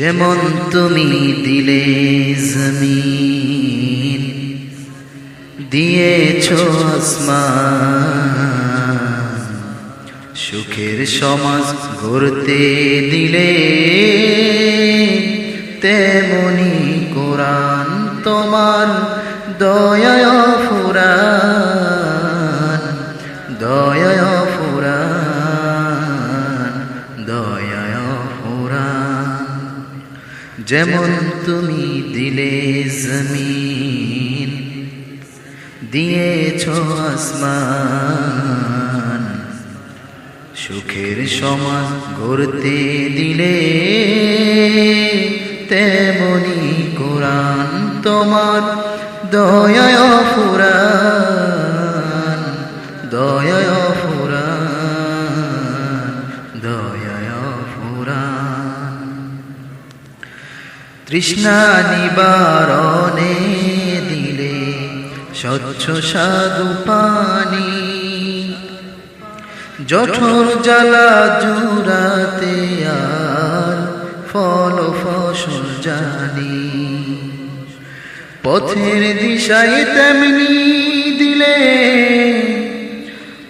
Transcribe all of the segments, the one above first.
যেমন তুমি দিলে জমিন, দিয়েছ আসমান। সুখের সমাজ গড়তে দিলে তেমনি কোরআন তোমার দয়ায় ফুরান দয়ায় ফুরান। যেমন তুমি দিলে জমিন, দিয়েছ আসমান। সুখের সমাজ গড়তে দিলে তেমনি কোরআন তোমার দয়ায় ফুরান, দয়ায় তৃষ্ণা নিবারণে দিলে স্বচ্ছ সাধু পানি। জঠর জ্বালা জুড়াতে আর ফল ফসল জানি। পথের দিশায় তেমনি দিলে,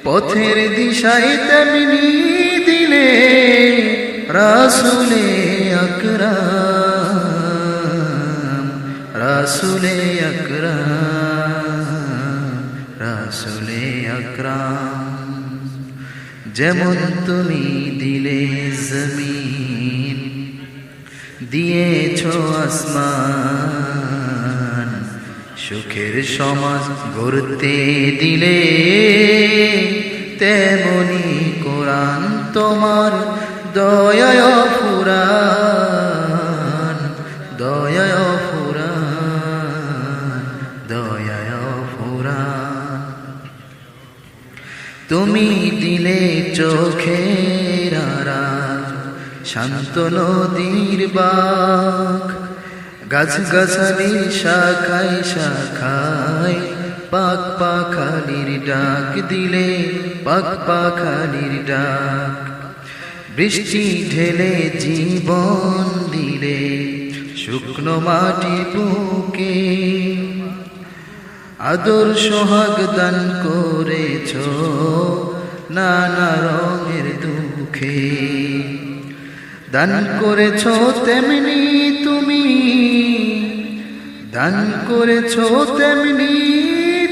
পথের দিশায় তেমনি দিলে রাসুলে আকরাম। রাসুলে আকরাম রাসুলে আকরাম। যেমন তুমি দিলে জমিন, দিয়েছ আসমান, সুখের সমাজ গড়তে দিলে তেমনি কোরআন তোমার দয়ায় ফুরান দয়ায় ফুরান। তুমি দিলে আড়াল, শান্ত নদীর বাঘ গাছ গাছালির শাখায় শাখায়, পাক পাখালির ডাক দিলে পাক পাখালির ডাক। বৃষ্টি ঢেলে জীবন দিলে, শুকনো মাটি বুকে আদর সোহাগ দান করেছ, নানা রঙের দুঃখে। দান করেছ তেমনি তুমি, দান করেছ তেমনি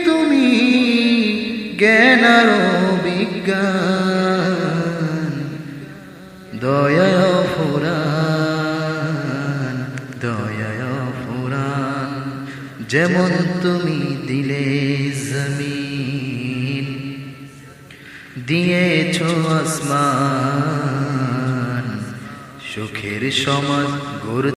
তুমি, জ্ঞান আর বিজ্ঞান দয়ায় ফুরান যেমন তুমি দিলে জমিন দিয়েছ আসমান সুখের সমাজ গড়